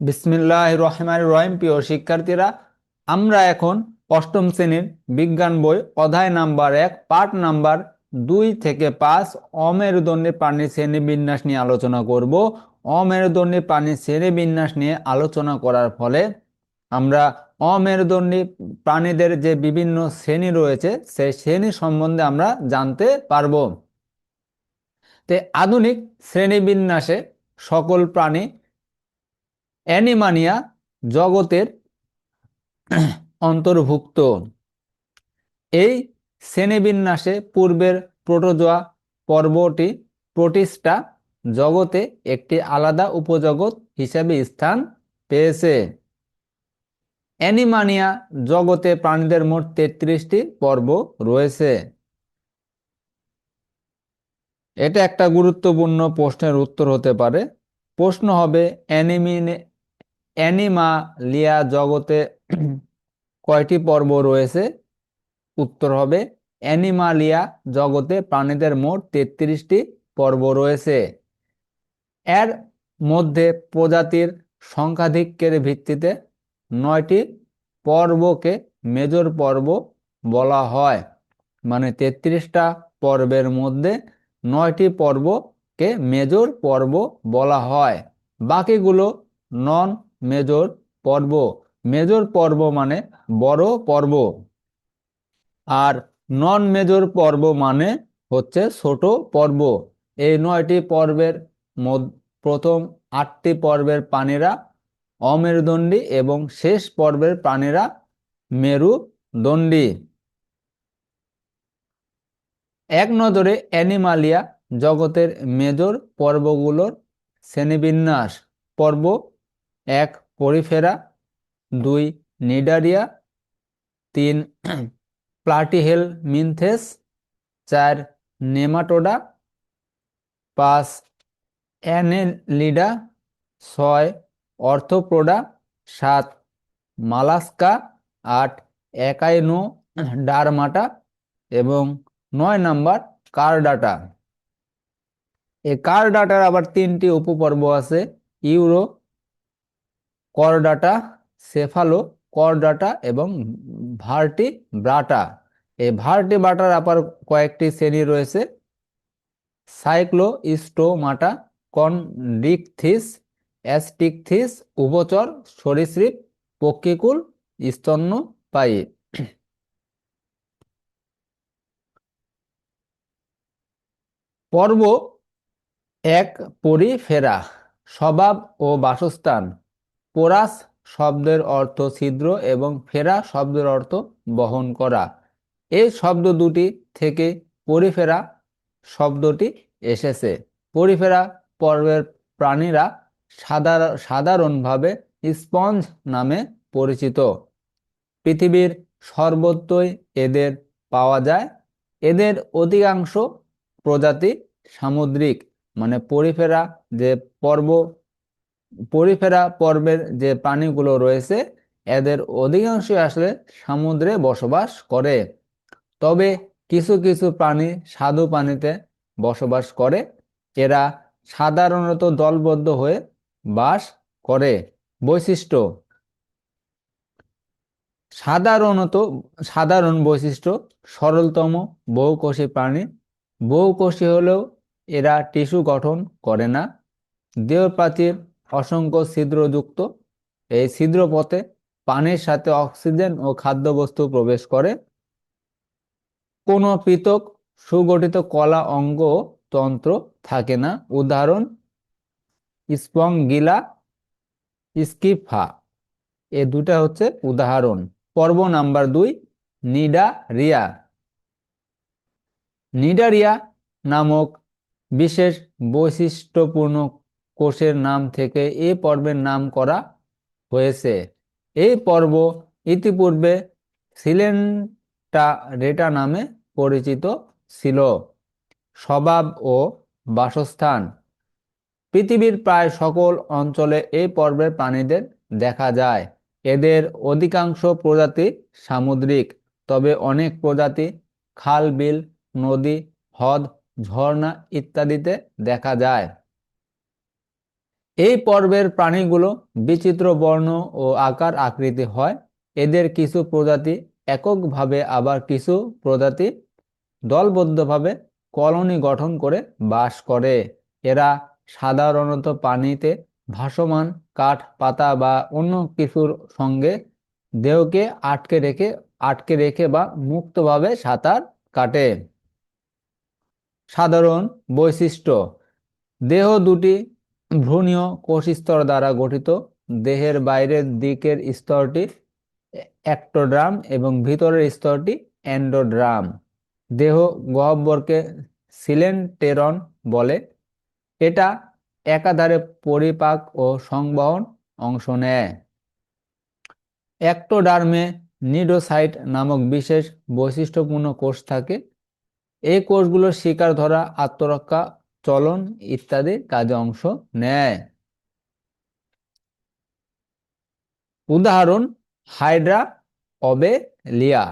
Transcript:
বিসমিল্লাহ রহমান রহিম, প্রিয় শিক্ষার্থীরা, আমরা এখন অষ্টম শ্রেণির বিজ্ঞান বই অধ্যায় নাম্বার এক, পাঠ নাম্বার দুই থেকে পাঁচ অমেরুদণ্ডী প্রাণীর শ্রেণি বিন্যাস নিয়ে আলোচনা করব। অমেরুদণ্ডী প্রাণীর শ্রেণি বিন্যাস নিয়ে আলোচনা করার ফলে আমরা অমেরুদণ্ডী প্রাণীদের যে বিভিন্ন শ্রেণি রয়েছে, সেই শ্রেণি সম্বন্ধে আমরা জানতে পারব। তে আধুনিক শ্রেণীবিন্যাসে সকল প্রাণী অ্যানিমানিয়া জগতের অন্তর্ভুক্ত। এই শ্রেণীবিন্যাসে পূর্বের প্রোটোজোয়া পর্বটি প্রোটিস্টা জগতে একটি আলাদা উপজগৎ হিসেবে স্থান পেয়েছে। অ্যানিমানিয়া জগতে প্রাণীদের মোট তেত্রিশটি পর্ব রয়েছে। এটা একটা গুরুত্বপূর্ণ প্রশ্নের উত্তর হতে পারে। প্রশ্ন হবে, অ্যানিমিনে অ্যানিমালিয়া জগতে কয়টি পর্ব রয়েছে? উত্তর হবে, অ্যানিমালিয়া জগতে প্রাণীদের মোট তেত্রিশটি পর্ব রয়েছে। এর মধ্যে প্রজাতির সংখ্যাধিক্যের ভিত্তিতে নয়টি পর্বকে মেজর পর্ব বলা হয়। মানে তেত্রিশটা পর্বের মধ্যে নয়টি পর্বকে মেজর পর্ব বলা হয়। বাকিগুলো নন মেজর পর্ব। মেজর পর্ব মানে বড় পর্ব। আর নন মেজর পর্ব মানে হচ্ছে ছোট পর্ব। এই নয়টি পর্বের প্রথম আটটি পর্বের প্রাণীরা অমেরুদণ্ডী এবং শেষ পর্বের প্রাণীরা মেরুদণ্ডী। এক নজরে অ্যানিমালিয়া জগতের মেজর পর্বগুলোর শ্রেণীবিন্যাস। পর্ব এক পরিফেরা, দুই নিডারিয়া, তিন প্লাটিহেল মিনথেস, চার নেমাটোডা, পাঁচ অ্যানেলিডা, ছয় অর্থোপ্রোডা, সাত মালাস্কা, আট একাইনো ডারমাটা এবং নয় নাম্বার কার্ডাটা। এই কার্ডাটার আবার তিনটি উপপর্ব আছে, ইউরো করডাটা, সেফালো, করডাটা এবং ভার্টি ব্রাটা। এই ভার্টি ব্রাটার আবার কয়েকটি শ্রেণি রয়েছে। সাইক্লো ইস্টোমাটা কনডিকথিস, অ্যাস্টিকথিস, উভচর, সরীসৃপ, পক্ষিকুল স্তন্যপায়ী পর্ব এক, পরিফেরা, স্বভাব ও বাসস্থান। পোরাস শব্দের অর্থ ছিদ্র এবং ফেরা শব্দের অর্থ বহন করা। এই শব্দ দুটি থেকে পরিফেরা শব্দটি এসেছে। পরিফেরা পর্বের প্রাণীরা সাধারণ সাধারণভাবে স্পঞ্জ নামে পরিচিত। পৃথিবীর সর্বত্রই এদের পাওয়া যায়। এদের অধিকাংশ প্রজাতি সামুদ্রিক মানে পরিফেরা যে পর্ব পরিফেরা পর্বের যে প্রাণীগুলো রয়েছে, এদের অধিকাংশই আসলে সমুদ্রে বসবাস করে। তবে কিছু কিছু প্রাণী স্বাদু পানিতে বসবাস করে, এরা সাধারণত দলবদ্ধ হয়ে বাস করে। বৈশিষ্ট্য, সাধারণত, সাধারণ বৈশিষ্ট্য, সরলতম বহুকোষী প্রাণী। বহুকোষী হলেও এরা টিস্যু গঠন করে না। দেহপ্রাচীর অসংখ্য ছিদ্রযুক্ত। এই ছিদ্রপথে পানির সাথে অক্সিজেন ও খাদ্যবস্তু প্রবেশ করে। কোনো পৃথক সুগঠিত কলা অঙ্গ তন্ত্র থাকে না। উদাহরণ, স্পংগিলা, স্কিফা। এ দুটা হচ্ছে উদাহরণ। পর্ব নাম্বার দুই, নিডারিয়া। নিডারিয়া নামক বিশেষ বৈশিষ্ট্যপূর্ণ কোষের নাম থেকে এই পর্বের নাম করা হয়েছে। এই পর্ব ইতিপূর্বে সিলেন্টা রেটা নামে পরিচিত ছিল। স্বভাব ও বাসস্থান। পৃথিবীর প্রায় সকল অঞ্চলে এই পর্বের প্রাণীদের দেখা যায়। এদের অধিকাংশ প্রজাতি সামুদ্রিক, তবে অনেক প্রজাতি খাল, বিল, নদী, হ্রদ, ঝর্ণা ইত্যাদিতে দেখা যায়। এই পর্বের প্রাণীগুলো বিচিত্র বর্ণ ও আকার আকৃতি হয়। এদের কিছু প্রজাতি এককভাবে, আবার কিছু প্রজাতি দলবদ্ধভাবে কলোনি গঠন করে বাস করে। এরা সাধারণত পানিতে ভাসমান কাঠ, পাতা বা অন্য কিছুর সঙ্গে দেহকে আটকে রেখে আটকে রেখে বা মুক্তভাবে সাঁতার কাটে। সাধারণ বৈশিষ্ট্য, দেহ দুটি ভ্রূণীয় কোষ স্তর দ্বারা গঠিত দেহের বাইরের দিকের স্তরটি অ্যাক্টোড্রাম এবং ভিতরের স্তরটি অ্যান্ডোড্রাম। দেহ গহ্বরকে সিলেন্টেরন বলে। এটা একাধারে পরিপাক ও সংবহন অংশ নেয়। অ্যাক্টোডার্মে নিডোসাইট নামক বিশেষ বৈশিষ্ট্যপূর্ণ কোষ থাকে। এই কোষগুলো শিকার ধরা, আত্মরক্ষা চলন ইত্যাদি কাজে অংশ নেয়। উদাহরণ হাইড্রা অবেলিয়া